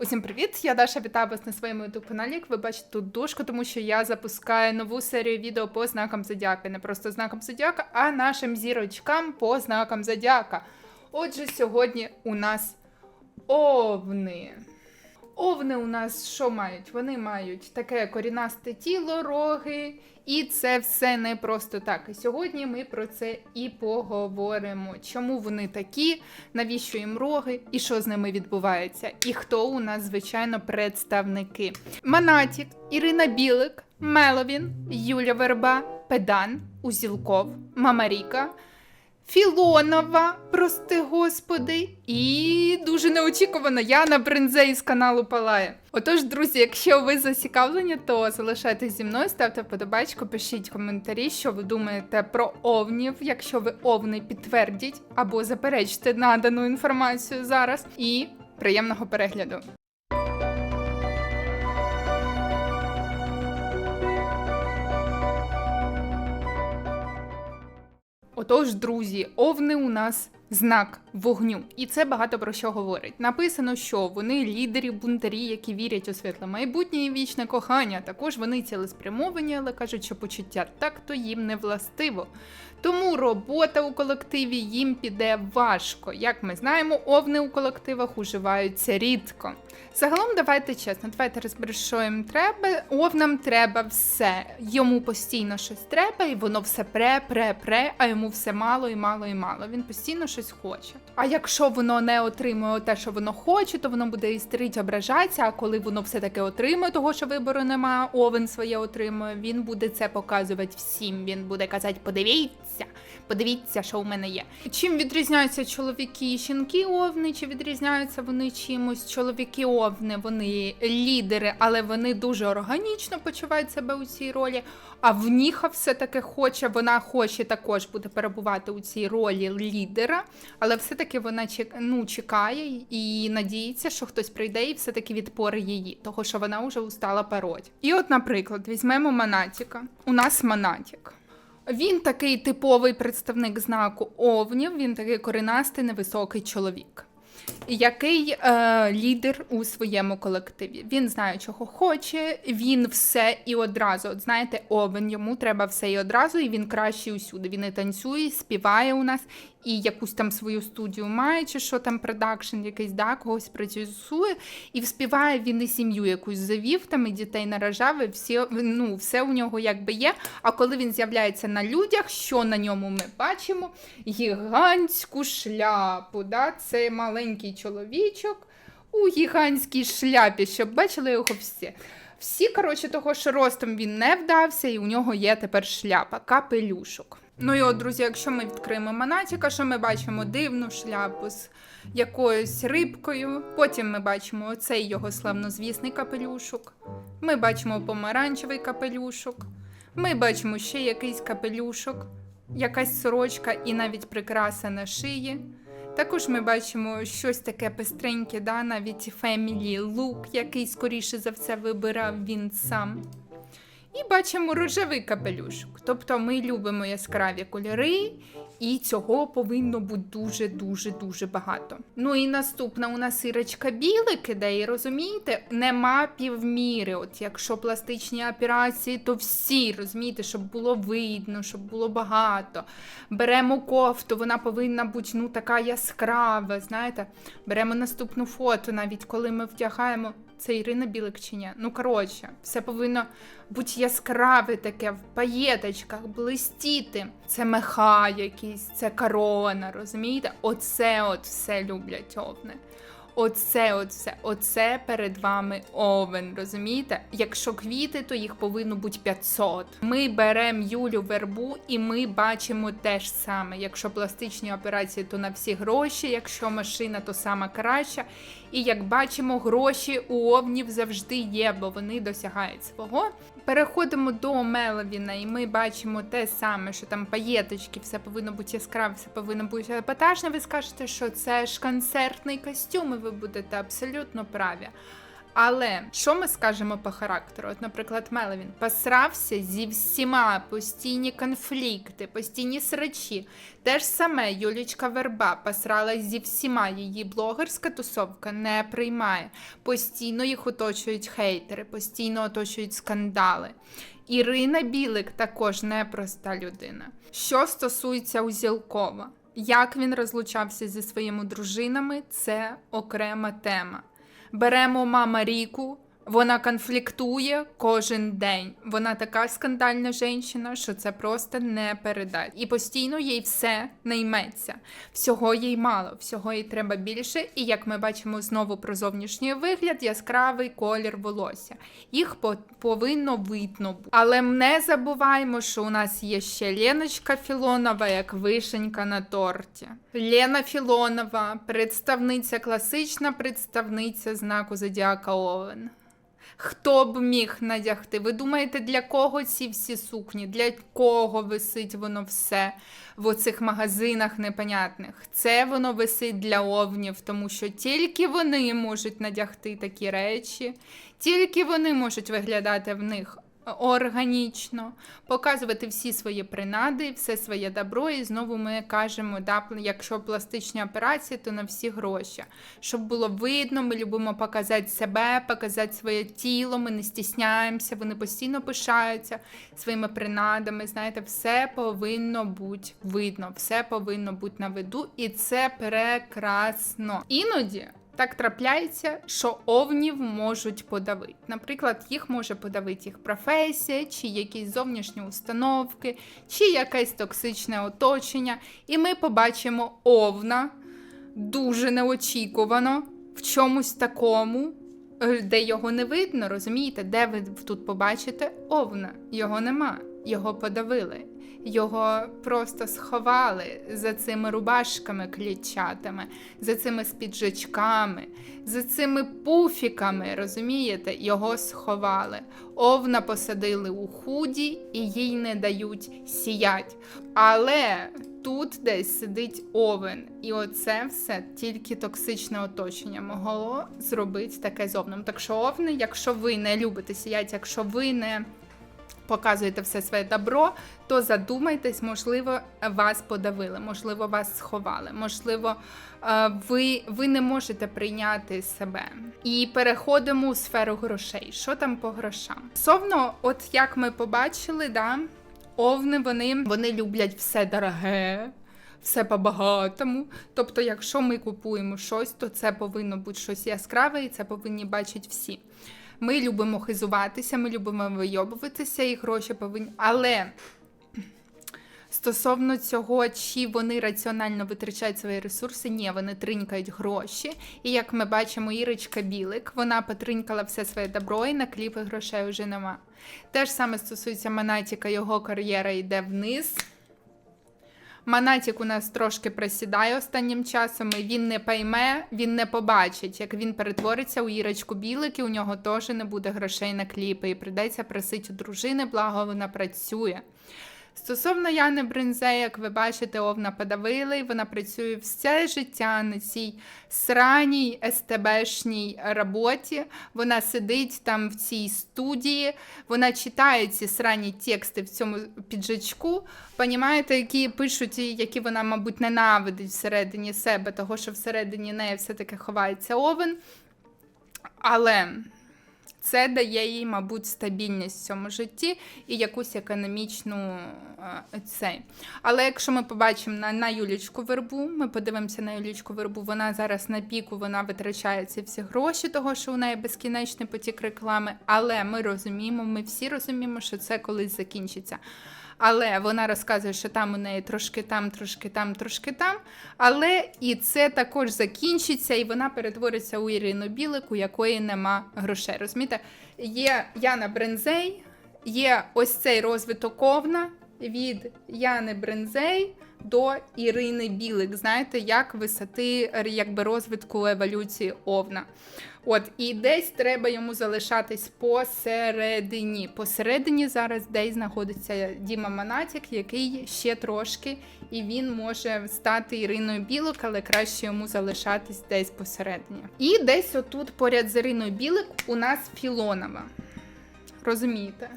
Усім привіт! Я Даша вітаю вас на своєму youtube каналі. Як ви бачите тут дошку, тому що я запускаю нову серію відео по знакам зодіака. Не просто знакам зодіака, а нашим зірочкам по знакам зодіака. Отже, сьогодні у нас овни. Овни у нас що мають? Вони мають таке корінасте тіло, роги, і це все не просто так. І сьогодні ми про це і поговоримо. Чому вони такі, навіщо їм роги, і що з ними відбувається, і хто у нас, звичайно, представники. Манатік, Ірина Білик, Меловін, Юля Верба, Педан, Узілков, Мамаріка. Філонова, прости господи, і дуже неочікувано Яна Бринзей з каналу Палає. Отож, друзі, якщо ви зацікавлені, то залишайтесь зі мною, ставте вподобайку, пишіть коментарі, що ви думаєте про овнів. Якщо ви овни підтвердіть або заперечте надану інформацію зараз. І приємного перегляду. Отож, друзі, овни у нас знак вогню, і це багато про що говорить. Написано, що вони лідері бунтарі, які вірять у світле майбутнє і вічне кохання. Також вони цілеспрямовані, але кажуть, що почуття так то їм не властиво. Тому робота у колективі їм піде важко. Як ми знаємо, овни у колективах уживаються рідко. Загалом, давайте чесно, давайте розберемо, що їм треба. Овнам треба все. Йому постійно щось треба, і воно все пре, пре, пре, а йому все мало і мало і мало. Він постійно щось хоче. А якщо воно не отримує те, що воно хоче, то воно буде істерить, ображатися. А коли воно все таки отримує, того що вибору немає, овен своє отримує, він буде це показувати всім. Він буде казати: подивіться, подивіться, що у мене є. Чим відрізняються чоловіки і жінки овни? Чи відрізняються вони чимось? Чоловіки овни, вони лідери, але вони дуже органічно почувають себе у цій ролі. А вніха все-таки хоче, вона хоче також буде перебувати у цій ролі лідера, але все-таки вона ну, чекає і надіється, що хтось прийде і все-таки відпори її, того що вона вже устала пароть. І от, наприклад, візьмемо Манатіка. У нас Манатік. Він такий типовий представник знаку овнів, він такий коренастий, невисокий чоловік. Який е, лідер у своєму колективі? Він знає, чого хоче, він все і одразу. От знаєте, овен йому треба все і одразу, і він кращий усюди. Він і танцює, і співає у нас, і якусь там свою студію має, чи що там продакшн якийсь, да, когось працює, і вспіває він і сім'ю якусь завів, там і дітей наражав, і всі, ну, все у нього якби є. А коли він з'являється на людях, що на ньому ми бачимо? Гігантську шляпу. Да? Це маленький чоловічок у гігантській шляпі, щоб бачили його всі. Всі, коротше, того, що ростом він не вдався, і у нього є тепер шляпа, капелюшок. Ну і от, друзі, якщо ми відкриємо Манатіка, що ми бачимо дивну шляпу з якоюсь рибкою. Потім ми бачимо оцей його славнозвісний капелюшок. Ми бачимо помаранчевий капелюшок. Ми бачимо ще якийсь капелюшок, якась сорочка і навіть прикраса на шиї. Також ми бачимо щось таке пестреньке, да, навіть Family Look, який, скоріше за все, вибирав він сам. І бачимо рожевий капелюшок. Тобто ми любимо яскраві кольори, і цього повинно бути дуже-дуже дуже багато. Ну і наступна у нас Ірочка Білик іде, і розумієте, нема півміри. От якщо пластичні операції, то всі розумієте, щоб було видно, щоб було багато. Беремо кофту, вона повинна бути ну така яскрава. Знаєте, беремо наступну фото, навіть коли ми вдягаємо. Це Ірина Білик чи ні? Ну, коротше, все повинно бути яскраве таке, в паєточках, блистіти. Це меха якісь, це корона, розумієте? Оце от все люблять овни. Оце, все, оце перед вами овен, розумієте? Якщо квіти, то їх повинно бути 500. Ми беремо Юлю вербу і ми бачимо те ж саме. Якщо пластичні операції, то на всі гроші, якщо машина, то сама краща. І як бачимо, гроші у овнів завжди є, бо вони досягають свого. Переходимо до Меловіна, і ми бачимо те саме, що там паєточки, все повинно бути яскраве, все повинно бути епатажне. Ви скажете, що це ж концертний костюм, і ви будете абсолютно праві. Але що ми скажемо по характеру? От, наприклад, Мелевін посрався зі всіма постійні конфлікти, постійні срачі. Те ж саме Юлічка Верба посралась зі всіма. Її блогерська тусовка не приймає. Постійно їх оточують хейтери, постійно оточують скандали. Ірина Білик також непроста людина. Що стосується Узілкова, як він розлучався зі своїми дружинами, це окрема тема. Беремо мама Ріку, вона конфліктує кожен день. Вона така скандальна жінка, що це просто не передать. І постійно їй все не йметься. Всього їй мало, всього їй треба більше. І як ми бачимо знову про зовнішній вигляд, яскравий колір волосся. Їх по- повинно видно бути. Але не забуваємо, що у нас є ще Леночка Філонова, як вишенька на торті. Лена Філонова, представниця, класична представниця знаку Зодіака Овен. Хто б міг надягти? Ви думаєте, для кого ці всі сукні? Для кого висить воно все в оцих магазинах непонятних? Це воно висить для овнів, тому що тільки вони можуть надягти такі речі, тільки вони можуть виглядати в них органічно, показувати всі свої принади, все своє добро. І знову ми кажемо, да, якщо пластичні операції, то на всі гроші. Щоб було видно, ми любимо показати себе, показати своє тіло, ми не стісняємося, вони постійно пишаються своїми принадами. Знаєте, все повинно бути видно, все повинно бути на виду, і це прекрасно. Іноді. Так трапляється, що овнів можуть подавити. Наприклад, їх може подавити їх професія, чи якісь зовнішні установки, чи якесь токсичне оточення. І ми побачимо овна дуже неочікувано в чомусь такому, е, де його не видно, розумієте? Де ви тут побачите овна? Його нема, його подавили. Його просто сховали за цими рубашками клітчатими, за цими спіджачками, за цими пуфіками, розумієте? Його сховали. Овна посадили у худі і їй не дають сіять. Але тут десь сидить овен, і оце все тільки токсичне оточення могло зробити таке з овном. Так що овни, якщо ви не любите сіять, якщо ви не показуєте все своє добро, то задумайтесь, можливо, вас подавили, можливо, вас сховали, можливо, е, ви, ви не можете прийняти себе. І переходимо у сферу грошей. Що там по грошам? Стосовно, от як ми побачили, да, овни вони, вони люблять все дороге. Все по-багатому. Тобто, якщо ми купуємо щось, то це повинно бути щось яскраве, і це повинні бачити всі. Ми любимо хизуватися, ми любимо вийобуватися, і гроші повинні. Але стосовно цього, чи вони раціонально витрачають свої ресурси, ні, вони тринькають гроші. І як ми бачимо, Ірочка Білик, вона потринькала все своє добро, і на кліпи грошей вже нема. Те ж саме стосується Манатіка, його кар'єра йде вниз. Манатік у нас трошки присідає останнім часом, і він не пойме, він не побачить, як він перетвориться у Ірочку Білик, і у нього теж не буде грошей на кліпи, і прийдеться просити у дружини, благо вона працює. Стосовно Яни Бринзе, як ви бачите, Овна подавили, вона працює все життя на цій сраній СТБшній роботі. Вона сидить там в цій студії, вона читає ці срані тексти в цьому піджачку, понімаєте, які пишуть, які вона, мабуть, ненавидить всередині себе, того що всередині неї все-таки ховається овен. Але це дає їй, мабуть, стабільність в цьому житті і якусь економічну е, цей. Але якщо ми побачимо на, на Юлічку Вербу, ми подивимося на Юлічку Вербу, вона зараз на піку, вона витрачає ці всі гроші, того що у неї безкінечний потік реклами. Але ми розуміємо, ми всі розуміємо, що це колись закінчиться. Але вона розказує, що там у неї трошки там, трошки там, трошки там. Але і це також закінчиться, і вона перетвориться у Ірину Білик, у якої нема грошей. Розумієте, є Яна Брензей, є ось цей розвиток овна від Яни Брензей до Ірини Білик. Знаєте, як висоти якби розвитку еволюції овна. От, і десь треба йому залишатись посередині. Посередині зараз десь знаходиться Діма Монатік, який ще трошки, і він може стати Іриною Білик, але краще йому залишатись десь посередині. І десь отут, поряд з Іриною Білик, у нас Філонова. Розумієте?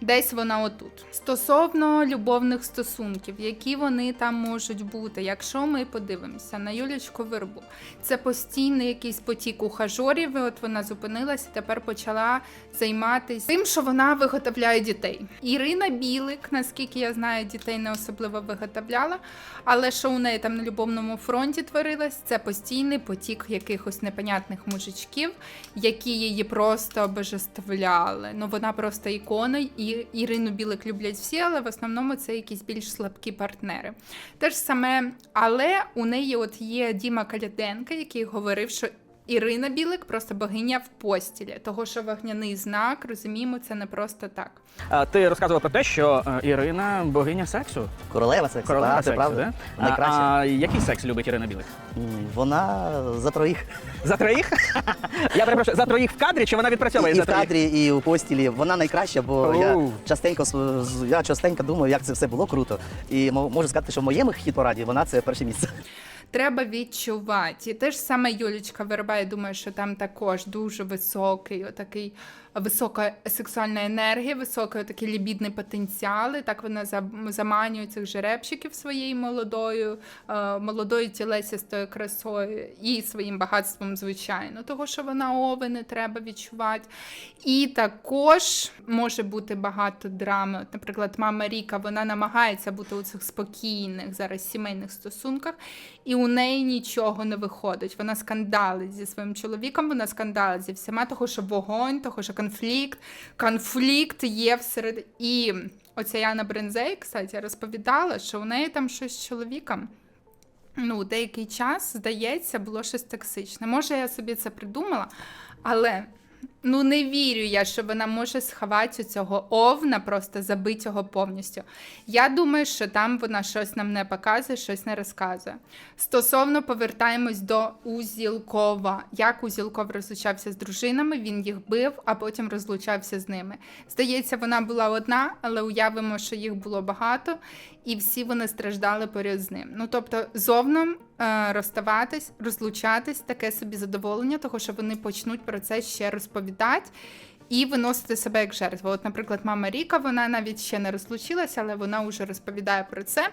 Десь вона отут. Стосовно любовних стосунків, які вони там можуть бути, якщо ми подивимося на Юлічку Вербу, це постійний якийсь потік ухажорів. і От вона зупинилася, тепер почала займатися тим, що вона виготовляє дітей. Ірина Білик, наскільки я знаю, дітей не особливо виготовляла, але що у неї там на любовному фронті творилось, це постійний потік якихось непонятних мужичків, які її просто обожествляли. Ну вона просто ікона, і Ірину Білик люблять всі, але в основному це якісь більш слабкі партнери. Те ж саме, але у неї от є Діма Каляденка, який говорив, що. Ірина Білик просто богиня в постілі, того що вогняний знак, розуміємо, це не просто так. А, Ти розказувала про те, що е, Ірина богиня сексу. Королева сексу, Королева так, це сексу, правда. да? А, а який секс любить Ірина Білик? М, Вона за троїх. За троїх? Я перепрошую, за троїх в кадрі чи вона відпрацьовує І за в троїх? кадрі, і у постілі. Вона найкраща, бо Оу. я частенько с- з- я частенько думаю, як це все було круто. І мо- можу сказати, що в моєму хіт-пораді вона це перше місце. Треба відчувати. І те ж саме Юлічка Верба, я думаю, що там також дуже високий, отакий висока сексуальна енергія, високий такий лібідний потенціал. І так вона зам- заманює цих жеребчиків своєю молодою, е, молодою тілесістою красою і своїм багатством, звичайно. Того, що вона овени, треба відчувати. І також може бути багато драми. Наприклад, мама Ріка вона намагається бути у цих спокійних зараз сімейних стосунках, і у неї нічого не виходить. Вона скандалить зі своїм чоловіком, вона скандалить зі всіма, того, що вогонь, того, що конфлікт є всередині. І оця Яна Брензей, кстати, розповідала, що у неї там щось з чоловіком. Ну, деякий час, здається, було щось токсичне. Може, я собі це придумала, але ну не вірю я, що вона може сховати цього овна, просто забити його повністю. Я думаю, що там вона щось нам не показує, щось не розказує. Стосовно повертаємось до Узілкова. Як Узілков розлучався з дружинами, він їх бив, а потім розлучався з ними. Здається, вона була одна, але уявимо, що їх було багато, і всі вони страждали поряд з ним. Ну тобто, зовном е, розставатись, розлучатись, таке собі задоволення, того що вони почнуть про це ще розповідати. І виносити себе як жертву. От, наприклад, мама Ріка, вона навіть ще не розлучилася, але вона вже розповідає про це.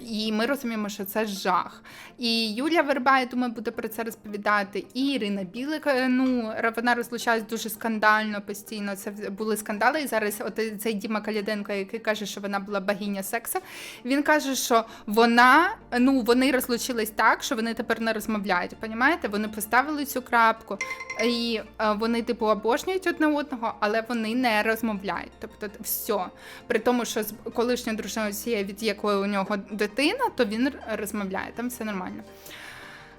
І ми розуміємо, що це жах. І Юлія Верба, я думаю, буде про це розповідати. І Ірина Білик, е, ну вона розлучалась дуже скандально постійно. Це були скандали. І зараз от цей Діма Каляденко, який каже, що вона була богиня сексу. Він каже, що вона, ну вони розлучились так, що вони тепер не розмовляють. Понімаєте? Вони поставили цю крапку, і е, вони типу обожнюють одне одного, але вони не розмовляють. Тобто, все. При тому, що з колишньою дружиною від якої у нього дитина, то він розмовляє, там все нормально.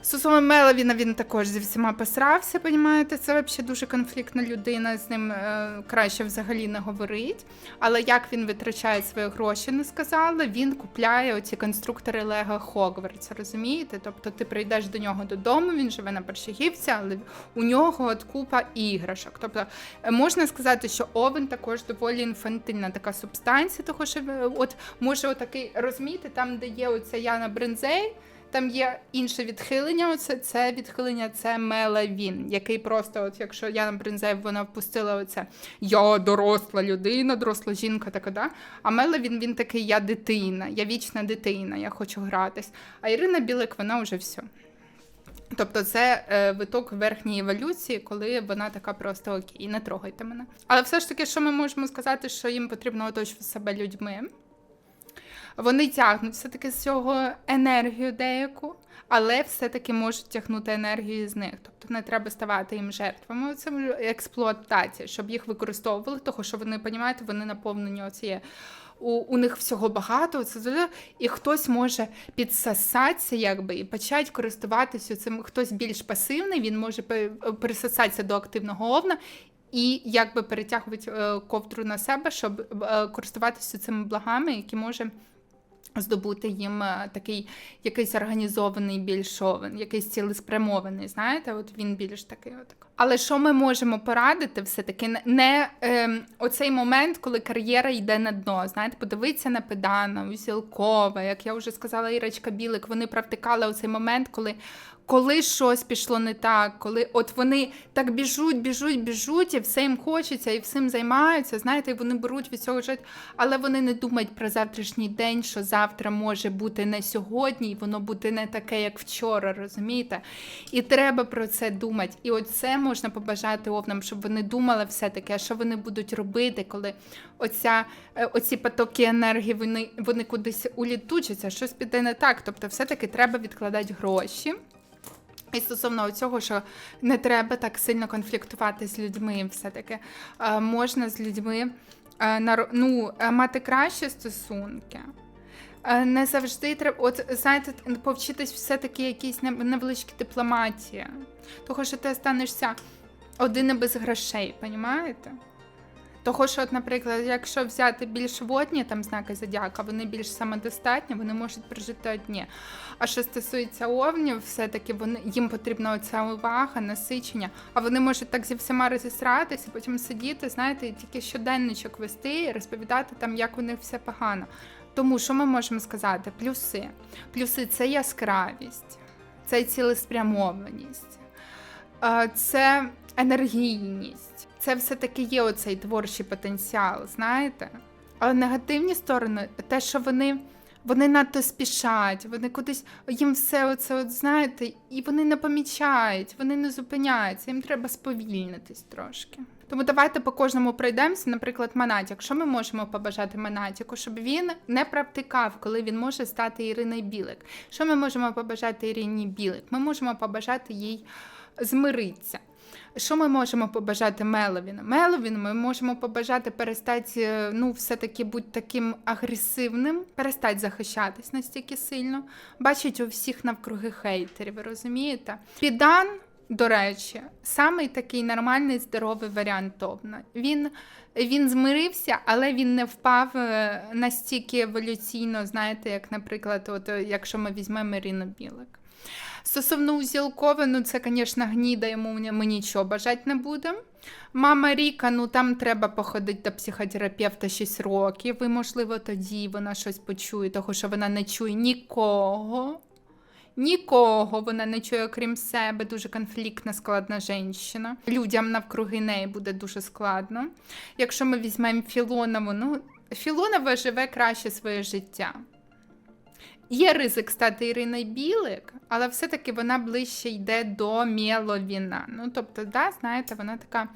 Стосовно Меловіна він також зі всіма посрався, понімаєте? Це взагалі дуже конфліктна людина, з ним е, краще взагалі не говорить. Але як він витрачає свої гроші, не сказали. Він купляє оці конструктори Лего Хогвартса, розумієте? Тобто ти прийдеш до нього додому, він живе на Першигівці, але у нього от купа іграшок. Тобто е, можна сказати, що Овен також доволі інфантильна така субстанція, того що е, от може отакий розумієте, там, де є оця Яна Брензей. Там є інше відхилення. Оце це відхилення, це Мелавін, який просто, от якщо Яна Бринзеєв, вона впустила оце я доросла людина, доросла жінка, така да. А Мелавін він такий, я дитина, я вічна дитина, я хочу гратись. А Ірина Білик, вона вже все. Тобто це е, виток верхньої еволюції, коли вона така просто окей, не трогайте мене. Але все ж таки, що ми можемо сказати, що їм потрібно оточувати себе людьми. Вони тягнуть все-таки з цього енергію деяку, але все-таки можуть тягнути енергію з них. Тобто не треба ставати їм жертвами. Це експлуатація, щоб їх використовували, тому що вони, розумієте, вони наповнені оцією. У, у них всього багато, це і хтось може підсосатися, якби і почати користуватися цим. Хтось більш пасивний, він може пе- пересосатися до активного овна і якби перетягувати е, ковдру на себе, щоб е, користуватися цими благами, які може здобути їм е, такий якийсь організований більш овен, якийсь цілеспрямований, знаєте, от він більш такий. От. Але що ми можемо порадити, все-таки не- ем, оцей момент, коли кар'єра йде на дно. Знаєте, подивитися на Педана, Узілкова, як я вже сказала, Ірочка Білик, вони практикали оцей момент, коли. Коли щось пішло не так, коли от вони так біжуть, біжуть, біжуть, і все їм хочеться, і всім займаються, знаєте, і вони беруть від цього жити, але вони не думають про завтрашній день, що завтра може бути не сьогодні, і воно буде не таке, як вчора, розумієте? І треба про це думати. І оце можна побажати овнам, щоб вони думали все таке, що вони будуть робити, коли оця, е, оці потоки енергії вони, вони кудись улітучаться, щось піде не так. Тобто, все-таки треба відкладати гроші. І стосовно цього, що не треба так сильно конфліктувати з людьми, все-таки е, можна з людьми е, ну, е, мати кращі стосунки. Не завжди треба, от знаєте, повчитись все-таки якісь невеличкі дипломатії. Того, що ти станешся один і без грошей, понімаєте? Того, що, от, наприклад, якщо взяти більш водні там знаки зодіака, вони більш самодостатні, вони можуть прожити одні. А що стосується овнів, все-таки вони їм потрібна оця увага, насичення, а вони можуть так зі всіма розісратися, потім сидіти, знаєте, і тільки щоденничок вести і розповідати там, як у них все погано. Тому що ми можемо сказати? Плюси. Плюси це яскравість, це цілеспрямованість, е, це енергійність. Це все-таки є оцей творчий потенціал, знаєте? Але негативні сторони, те, що вони, вони надто спішать, вони кудись їм все оце, от, знаєте, і вони не помічають, вони не зупиняються, їм треба сповільнитись трошки. Тому давайте по кожному пройдемося. Наприклад, Манатік. Що ми можемо побажати Манатіку? Щоб він не практикав, коли він може стати Іриною Білик. Що ми можемо побажати Ірині Білик? Ми можемо побажати їй змиритися. Що ми можемо побажати Меловіну? Меловіну ми можемо побажати перестати, е, ну, все-таки бути таким агресивним, перестати захищатись настільки сильно. Бачить у всіх навкруги хейтерів, розумієте? Підан, до речі, самий такий нормальний здоровий варіант Овна. Він, він змирився, але він не впав е, настільки еволюційно, знаєте, як, наприклад, от, е, якщо ми візьмемо Ірину Білик. Стосовно Узілкова, ну це, звісно, гніда, йому ми нічого бажати не будемо. Мама Ріка, ну там треба походити до психотерапевта 6 років, і, можливо, тоді вона щось почує, тому що вона не чує нікого. Нікого вона не чує, окрім себе, дуже конфліктна, складна жінка. Людям навкруги неї буде дуже складно. Якщо ми візьмемо Філонову, ну Філонова живе краще своє життя. Є ризик стати Іриною Білик, але все-таки вона ближче йде до Мєловіна. Ну, тобто, да, знаєте, вона така,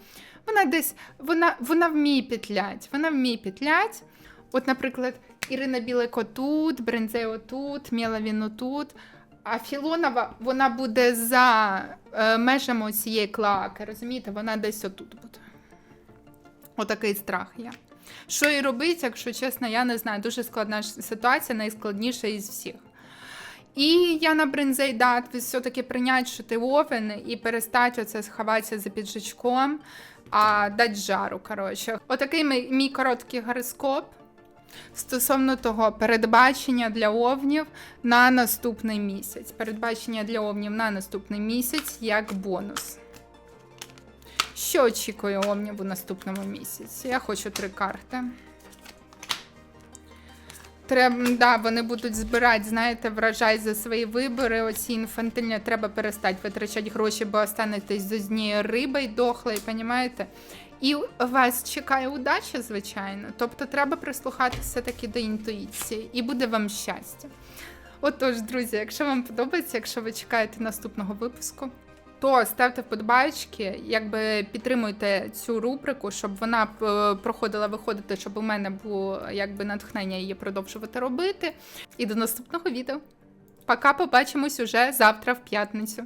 вона десь, вона, вона вміє петлять, вона вміє петлять. От, наприклад, Ірина Білик отут, Брензе отут, Мєловін отут. А Філонова, вона буде за е, межами цієї клаки, розумієте? Вона десь отут буде. Отакий страх є. Що і робити, якщо чесно, я не знаю. Дуже складна ситуація, найскладніша із всіх. І я на бринзей дат все-таки прийняти, що ти овен, і перестати оце сховатися за піджачком, а дати жару. коротше. Отакий мій, мій короткий гороскоп стосовно того передбачення для овнів на наступний місяць. Передбачення для овнів на наступний місяць як бонус. Що очікує овнів у наступному місяці? Я хочу три карти. Треба, да, вони будуть збирати, знаєте, врожай за свої вибори. Оці інфантильні треба перестати витрачати гроші, бо останетесь з однією рибою дохлою, понімаєте? І вас чекає удача, звичайно. Тобто треба прислухатися все-таки до інтуїції, і буде вам щастя. Отож, друзі, якщо вам подобається, якщо ви чекаєте наступного випуску, то ставте вподобайки, якби підтримуйте цю рубрику, щоб вона е, проходила виходити, щоб у мене було якби натхнення її продовжувати робити. І до наступного відео. Пока побачимось уже завтра в п'ятницю.